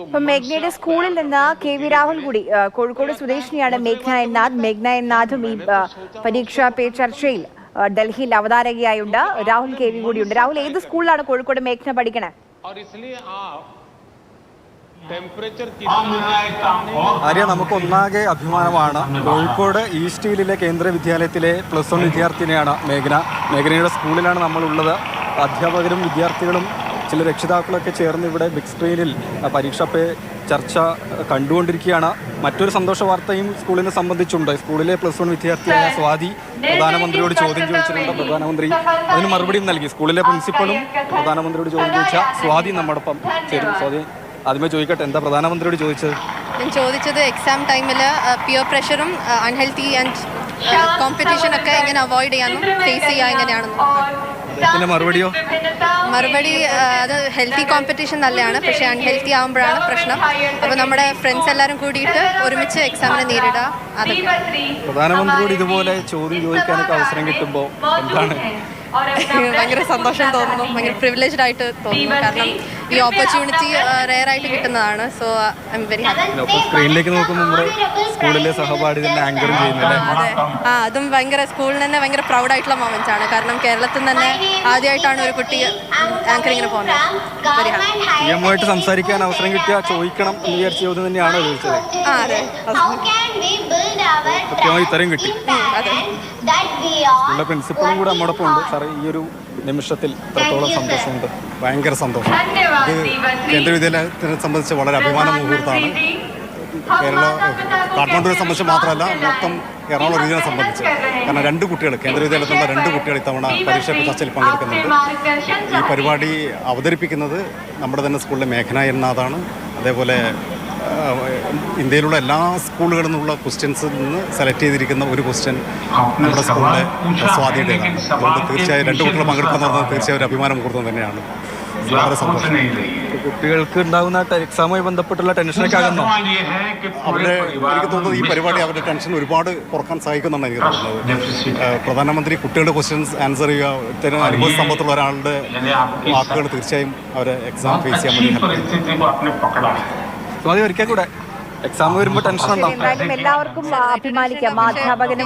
ഇപ്പം മേഘ്നയുടെ സ്കൂളിൽ നിന്ന് കെ വി രാഹുൽകുടി കോഴിക്കോട് സ്വദേശിനിയാണ് മേഘ്ന എന്നാഥ് മേഘ്ന എന്നാഥും ഈ പരീക്ഷാ പേ ചർച്ചയിൽ ഡൽഹിയിൽ അവതാരകയായുണ്ട്. രാഹുൽ കെ വി കൂടിയുണ്ട്. രാഹുൽ ഏത് സ്കൂളിലാണ് കോഴിക്കോട് മേഘ്ന പഠിക്കണേ? ആര്യ നമുക്ക് ഒന്നാകെ അഭിമാനമാണ്. കോഴിക്കോട് ഈസ്റ്റ് ഹീലിലെ കേന്ദ്ര വിദ്യാലയത്തിലെ പ്ലസ് വൺ വിദ്യാർത്ഥിനിയാണ് മേഘന. മേഘനയുടെ സ്കൂളിലാണ് നമ്മളുള്ളത്. അധ്യാപകരും വിദ്യാർത്ഥികളും ചില രക്ഷിതാക്കളൊക്കെ ചേർന്ന് ഇവിടെ ബിഗ് സ്ക്രീനിൽ പരീക്ഷ പേ ചർച്ച കണ്ടുകൊണ്ടിരിക്കുകയാണ്. മറ്റൊരു സന്തോഷ വാർത്തയും സ്കൂളിനെ സംബന്ധിച്ചുണ്ട്. സ്കൂളിലെ പ്ലസ് വൺ വിദ്യാർത്ഥിയായ സ്വാതി പ്രധാനമന്ത്രിയോട് ചോദ്യം ചോദിച്ചിട്ടുണ്ട്. പ്രധാനമന്ത്രി അതിന് മറുപടിയും നൽകി. സ്കൂളിലെ പ്രിൻസിപ്പളും പ്രധാനമന്ത്രിയോട് ചോദ്യം ചോദിച്ച സ്വാതി നമ്മോടൊപ്പം ചേരും സ്വാതി ആദ്യമേ ചോദിക്കട്ടെ എന്താ പ്രധാനമന്ത്രിയോട് ചോദിച്ചത്? ഞാൻ ചോദിച്ചത് എക്സാം ടൈമിൽ പിയർ പ്രഷറും അൺഹെൽത്തി ആൻഡ് കോമ്പറ്റീഷൻ ഒക്കെ എങ്ങനെ അവോയ്ഡ് ചെയ്യാനും ഫേസ് ചെയ്യുക എങ്ങനെയാണെന്നും പിന്നെ മറുപടിയോ? മറുപടി അത് ഹെൽത്തി കോമ്പറ്റീഷൻ നല്ലതാണ്. പക്ഷേ അൺഹെൽത്തി ആകുമ്പോഴാണ് പ്രശ്നം. അപ്പോൾ നമ്മുടെ ഫ്രണ്ട്സ് എല്ലാവരും കൂടിയിട്ട് ഒരുമിച്ച് എക്സാമിനെ നേരിടുക. അതൊക്കെ. പ്രധാനമന്ത്രിയോട് ഇതുപോലെ ചോദ്യം ചോദിക്കാനൊക്കെ അവസരം കിട്ടുമ്പോൾ എന്താണ്? ഭയങ്കര സന്തോഷം തോന്നുന്നു. ഭയങ്കര പ്രിവിലേജ്ഡ് ആയിട്ട് തോന്നുന്നു. കാരണം ഈ ഓപ്പർച്യൂണിറ്റി റെയർ ആയിട്ട് കിട്ടുന്നതാണ്. So I'm very happy സ്ക്രീനിലേക്ക് നോക്കുമ്പോൾ സ്കൂളിലെ സഹപാഠി തന്നെ ആങ്കറും ചെയ്യുന്നല്ലേ? അതെ. ആ അതും ഭയങ്കര സ്കൂളിൽ തന്നെ ഭയങ്കര പ്രൗഡ് ആയിട്ടുള്ള മൊമെന്റ്സ് ആണ്. കാരണം കേരളത്തിൽ തന്നെ ആദ്യമായിട്ടാണ് ഒരു കുട്ടി ആങ്കറിങ്ങിന് പോകുന്നത്. വെരി ഹാപ്പി സംസാരിക്കാൻ അവസരം കിട്ടിയ ചോദിക്കണം എന്ന് വിചാരിച്ച ചോദ്യം തന്നെയാണോ ചോദിച്ചത്. ആ അതെ. കൃത്യമായി കിട്ടി. സ്കൂളിലെ പ്രിൻസിപ്പളും കൂടെ നമ്മോടൊപ്പം ഉണ്ട്. സാറേ ഈ ഒരു നിമിഷത്തിൽ എത്രത്തോളം സന്തോഷമുണ്ട്. ഭയങ്കര സന്തോഷം. ഇത് കേന്ദ്ര വിദ്യാലയത്തിനെ സംബന്ധിച്ച് വളരെ അഭിമാന മുഹൂർത്തമാണ്. കേരള കാഠ്മണ്ഡുവിനെ സംബന്ധിച്ച് മാത്രമല്ല മൊത്തം എറണാകുളം റീജിയനെ സംബന്ധിച്ച്. കാരണം രണ്ട് കുട്ടികൾ കേന്ദ്ര വിദ്യാലയത്തിലുള്ള രണ്ട് കുട്ടികൾ ഇത്തവണ പരീക്ഷാ പേ ചർച്ചയിൽ പങ്കെടുക്കുന്നുണ്ട്. ഈ പരിപാടി അവതരിപ്പിക്കുന്നത് നമ്മുടെ തന്നെ സ്കൂളിലെ മേഘന എന്നാഥാണ് അതേപോലെ ഇന്ത്യയിലുള്ള എല്ലാ സ്കൂളുകളിൽ നിന്നുള്ള ക്വസ്റ്റ്യൻസിൽ നിന്ന് സെലക്ട് ചെയ്തിരിക്കുന്ന ഒരു ക്വസ്റ്റ്യൻ നമ്മുടെ സ്കൂളിലെ സ്വാധീനതയാണ് അതുകൊണ്ട് തീർച്ചയായും രണ്ട് കുട്ടികൾ പങ്കെടുക്കുന്ന പറഞ്ഞാൽ തീർച്ചയായും ഒരു അഭിമാനം മുഹൂർത്തം തന്നെയാണ്. വളരെ സന്തോഷം. കുട്ടികൾക്ക് ഉണ്ടാകുന്ന എക്സാമുമായി ബന്ധപ്പെട്ടുള്ള ടെൻഷനൊക്കെ ആകുന്നു. അവരുടെ എനിക്ക് തോന്നുന്നത് ഈ പരിപാടി അവരുടെ ടെൻഷൻ ഒരുപാട് കുറയ്ക്കാൻ സഹായിക്കുന്നുണ്ട് എനിക്ക് തോന്നുന്നത്. പ്രധാനമന്ത്രി കുട്ടികളുടെ ക്വസ്റ്റ്യൻസ് ആൻസർ ചെയ്യുക ഇത്തരം അനുഭവ സമ്പത്തുള്ള ഒരാളുടെ വാക്കുകൾ തീർച്ചയായും അവരെ എക്സാം ഫേസ് ചെയ്യാൻ വേണ്ടി സ്വാതി ഒരിക്കൽ കൂടെ. എക്സാം വരുമ്പോൾ ടെൻഷൻ ഉണ്ടാവും എല്ലാവർക്കും അഭിമാനിക്കാം. അധ്യാപകനും